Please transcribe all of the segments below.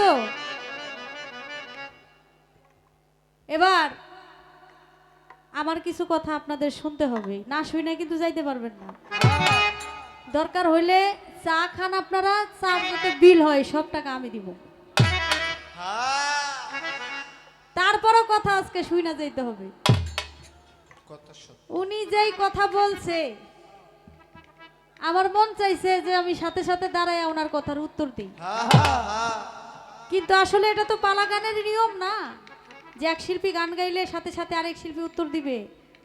তো? এবার আমার কিছু কথা আপনাদের শুনতে হবে। না শুনে কিন্তু যাইতে পারবেন না। দরকার হইলে চা খান আপনারা চা যাতে বিল হয় সব টাকা আমি দিব। তারপরও কথা আজকে শুই না যাইতে হবে। উনি যেই কথা বলছে আমার মন চাইছে যে আমি সাথে সাথে দাঁড়ায় ওনার কথার উত্তর দিই। কিন্তু আসলে এটা তো পালা গানের নিয়ম না যে এক শিল্পী গান গাইলে সাথে সাথে আরেক শিল্পী উত্তর দিবে।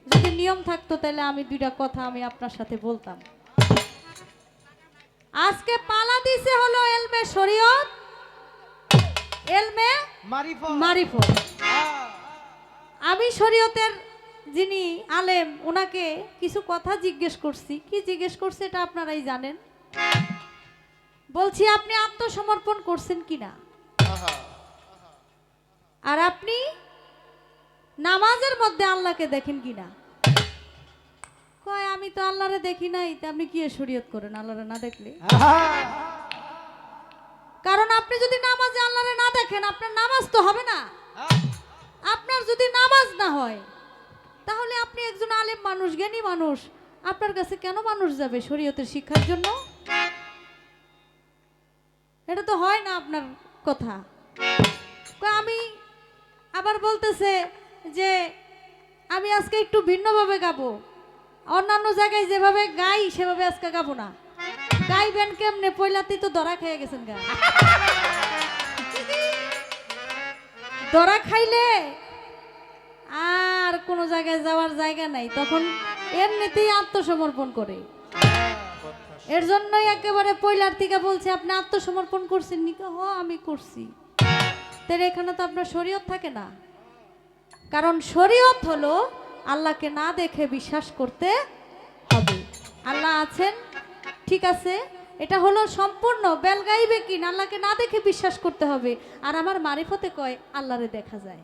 যদি নিয়ম থাকতো তাহলে আমি দুইটা কথা আমি আপনার সাথে বলতাম। আজকে পালা দিছে হলো এলমে শরীয়ত এলমে মারিফত। হ্যাঁ। আমি শরীয়তের যিনি আলেম ওনাকে কিছু কথা জিজ্ঞেস করছি। কি জিজ্ঞেস করছে এটা আপনারাই জানেন। বলছি আপনি আত্মসমর্পণ করছেন কিনা? আর আপনি নামাজের মধ্যে আল্লাহকে দেখেন কিনা কয়, আমি তো আল্লাহরে দেখি নাই, তা আপনি কি শরীয়ত করেন আল্লাহরে না দেখলে। কারণ আপনি যদি নামাজে আল্লাহরে না দেখেন, আপনার নামাজ তো হবে না। আপনার যদি নামাজ না হয়, তাহলে আপনি একজন আলেম মানুষ, জ্ঞানী মানুষ, আপনার কাছে কেন মানুষ যাবে শরীয়তের শিক্ষার জন্য? এটা তো হয় না আপনার কথা। আমি আবার বলতেছে যে, আমি আজকে একটু ভিন্নভাবে গাবো। অন্যান্য জায়গায় যেভাবে গাই, সেভাবে আজকে গাবো না। গাইবেন কেমনে? পয়লাতেই তো দরা খেয়ে গেছেন গা। ধরা খাইলে আর কোনো জায়গায় যাওয়ার জায়গা নাই। তখন এর এমনিতেই আত্মসমর্পণ করে। এর জন্যই একেবারে পয়লার থেকে বলছে, আপনি আত্মসমর্পণ করছেন নি? হ, আমি করছি। তাহলে এখানে তো আপনার শরীয়ত থাকে না। কারণ শরীয়ত হলো আল্লাহকে না দেখে বিশ্বাস করতে হবে। আল্লাহ আছেন, ঠিক আছে। এটা হলো সম্পূর্ণ বেলগাইবে কি আল্লাহকে না দেখে বিশ্বাস করতে হবে। আর আমার মারিফতে কয়, আল্লাহরে দেখা যায়।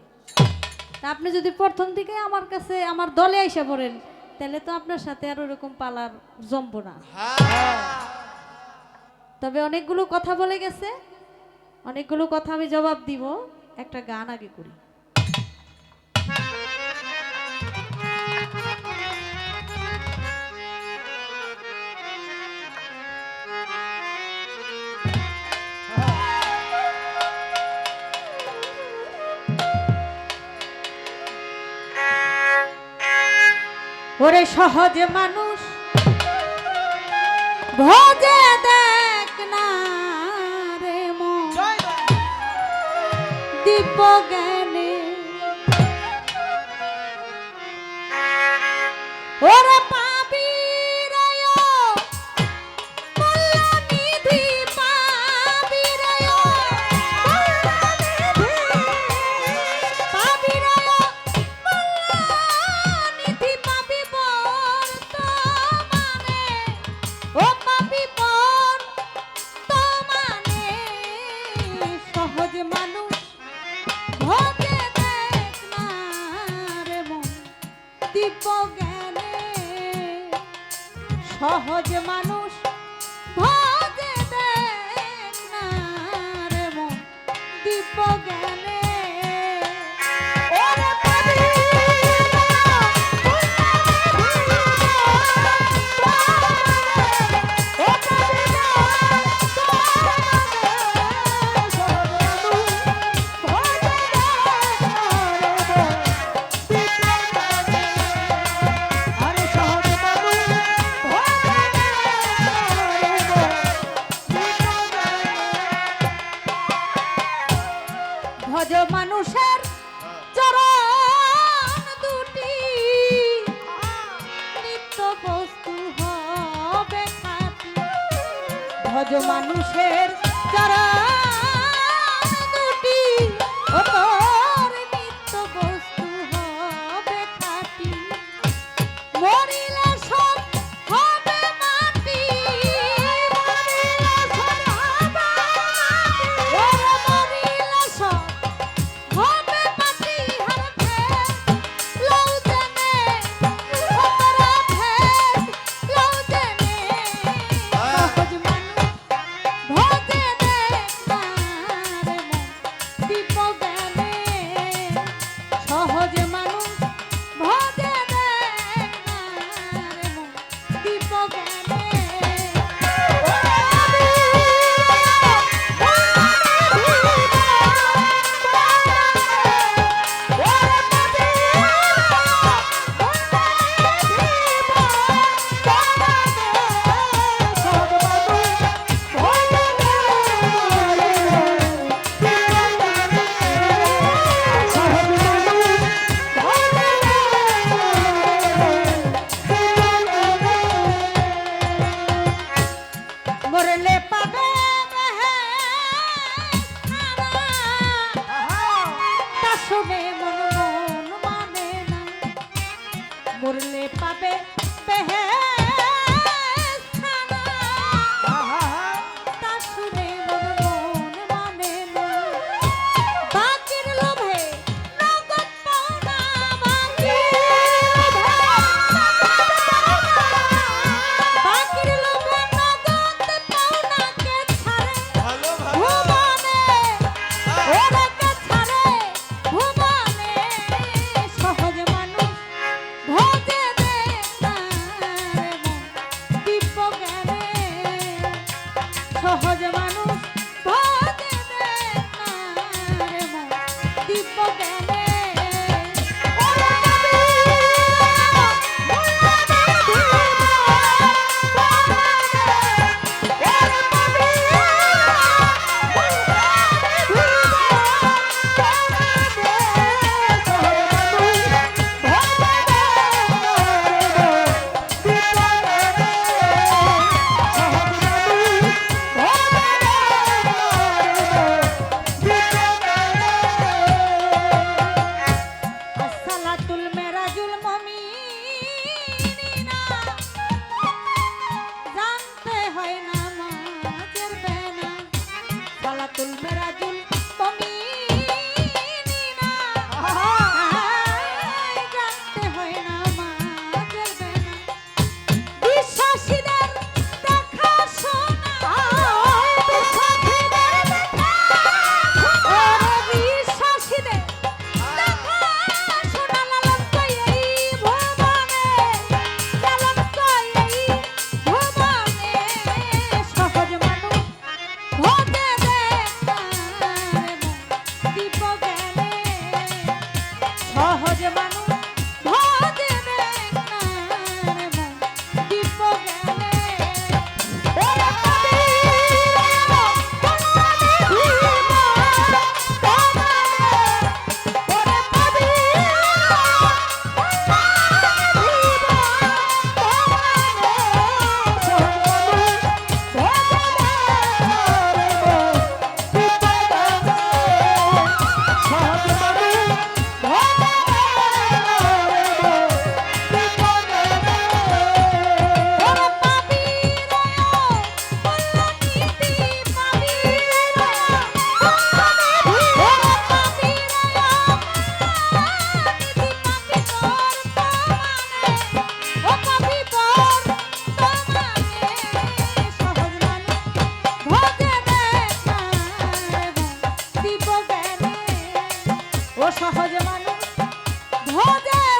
তা আপনি যদি প্রথম থেকে আমার কাছে, আমার দলে আইসা পড়েন তাহলে তো আপনার সাথে আর ওরকম পালার জমবো না। তবে অনেকগুলো কথা বলে গেছে। অনেকগুলো কথা আমি জবাব দিব। একটা গান আগে করি। ওরে সহজ মানুষ ভোজে দেখ না রে মন। জয় ভজ মানুষের চরণ দুটি। নিত্য বস্তু হবে ভজ মানুষের চরণ করলে পাবে শুনে মন মন মানে না। মরলে পাবে বেহে দিব্য জ্ঞানে ভজে।